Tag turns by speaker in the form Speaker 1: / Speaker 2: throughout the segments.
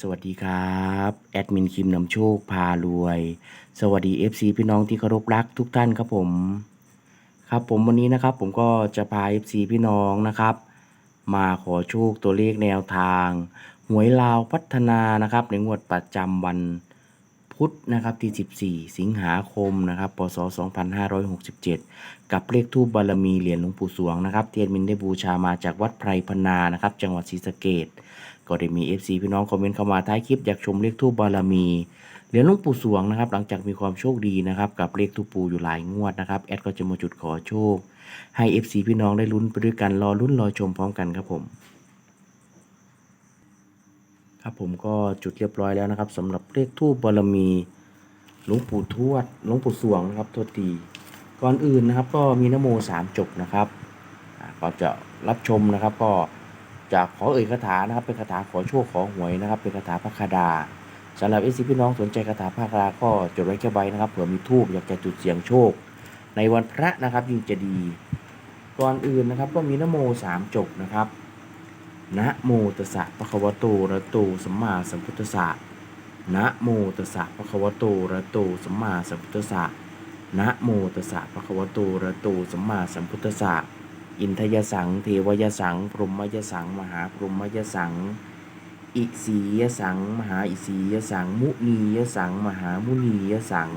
Speaker 1: สวัสดีครับ แอดมินคิมนำโชคพารวย สวัสดี FC พี่น้องที่เคารพรักทุกท่านครับผม ครับผมวันนี้นะครับ ผมก็จะพา FC พี่น้องนะครับ มาขอโชคตัวเลขแนวทาง หวยลาวพัฒนานะครับในงวดประจำวันพุธนะครับที่ 14 สิงหาคมนะครับพศ 2567 กับเลขทูบบารมีเหรียญหลวงปู่สวงนะครับเทียนมินได้บูชามาจากวัดไพรพนานะครับ จังหวัดศรีสะเกษ ก็ได้มี FC พี่น้องคอมเมนต์เข้ามาท้ายคลิปอยากชมเลขทูบบารมีเหรียญหลวงปู่สวงนะครับ หลังจากมีความโชคดีนะครับ กับเลขทูปูอยู่หลายงวดนะครับแอดก็จะมาจุดขอโชค ให้ FC พี่น้องได้ลุ้นไปด้วยกันรอลุ้นรอชมพร้อมกันครับผมครับผมก็จุดเรียบร้อยแล้วนะครับสำหรับเลขทูบบารมีหลวงปู่ทวดหลวงปู่สวงนะครับโทษทีก่อนอื่นนะครับ ก็มีนโมสามจบนะครับอ่าก็จะรับชมนะครับก็ จะขอเอ่ยคาถานะครับ เป็นคาถาขอโชคขอหวยนะครับ เป็นคาถาพระคาดาสำหรับเอซีพี่น้องสนใจคาถาพระคาดาก็จดไว้แค่ใบนะครับเผื่อมีทูบอยากจะจุดเสียงโชค ในวันพระนะครับยิ่งจะดีก่อนอื่นนะครับก็มีนโมสามจบนะครับนะโมตัสสะปะคะวะโตระโตสัมมาสัมพุทธัสสะนะโมตัสสะปะคะวะโตระโตสัมมาสัมพุทธัสสะนะโมตัสสะปะคะวะโตระโตสัมมาสัมพุทธัสสะ อินทยสัง เทวยสัง พรหมยสัง มหาพรหมยสัง อิสียสัง มหาอิสียสัง มุนียสัง มหามุนียสัง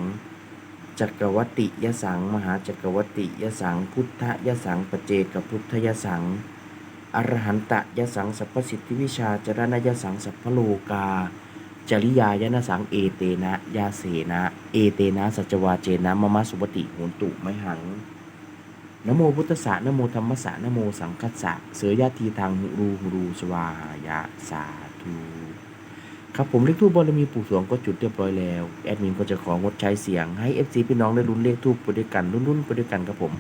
Speaker 1: จักรวัติยสัง มหาจักรวัติยสัง พุทธยสังปเจกพุทธยสัง อรหันตยสัง สัพพสิทธิวิชาจรณยสัง สัพพโลกา จริยายนะสัง เอเตนะ ยาเสนะ เอเตนะ สัจวาเจนะ มมะสุปฏิโหนตุไมหัง นโมพุทธสะนโมธรรมสะนโมสังคัสสะเสือยาทีทางหูรูหูรูสวาหายะสาธุครับผมเลขทูบบารมีปู่สวงก็จุดเรียบร้อยแล้ว แอดมินก็จะของดใช้เสียงให้เอฟซีพี่น้องได้ลุ้นเลขทูบไปด้วยกันรุ่นๆไปด้วยกันครับผม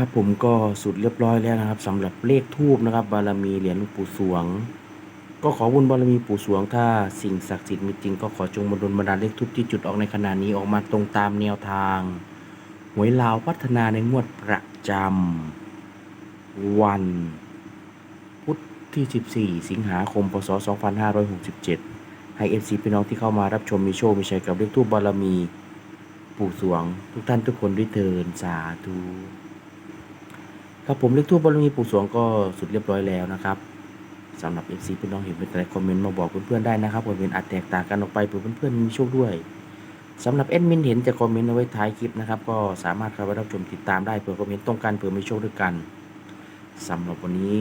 Speaker 2: ค
Speaker 1: รับผมก็สุดเรียบร้อยแล้วนะครับสำหรับเลขทูบนะครับ บารมีเหรียญหลวงปู่สวง ก็ขอบุญบารมีปู่สวง ถ้าสิ่งศักดิ์สิทธิ์มีจริงก็ขอจงบันดลบันดาลเลขทูบที่จุดออกในขณะนี้ออกมาตรงตามแนวทางหวยลาวพัฒนาในงวดประจำวัน พุธที่ 14 สิงหาคมพศ 2567 ให้เอฟซีพี่น้องที่เข้ามารับชมมีโชคมีชัยกับเลขทูบบารมี ปู่สวง ทุกท่านทุกคนด้วยเทินสาธุ ครับผมเลขทูบบารมีปู่สวงก็สุดเรียบร้อยแล้วนะครับสำหรับ FC พี่อน้องเห็นเป็นอะไรคอมเมนต์มาบอกเพื่อนๆได้นะครับคอมเมนต์อาจแตกต่างกันออกไปเผื่อเพื่อนๆมีโชคด้วยสำหรับแอดมินเห็นจะคอมเมนต์เอาไว้ท้ายคลิปนะครับก็สามารถเข้าไปรับชมติดตามได้เผื่อคอมเมนต์ตรงกันเผื่อมีโชคด้วยกันสำหรับวันนี้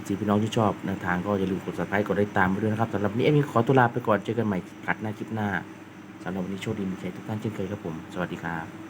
Speaker 1: FC พี่น้องที่ชอบแนวทางก็อย่าลืมกด subscribe กดได้ตามไปด้วยนะครับสำหรับวันนี้แอดมินขอตัวลาไปก่อนเจอกันใหม่กัดหน้าคลิปหน้าสำหรับวันนี้โชคดีมีชัยทุกท่านเช่นเคยครับผม สวัสดีครับ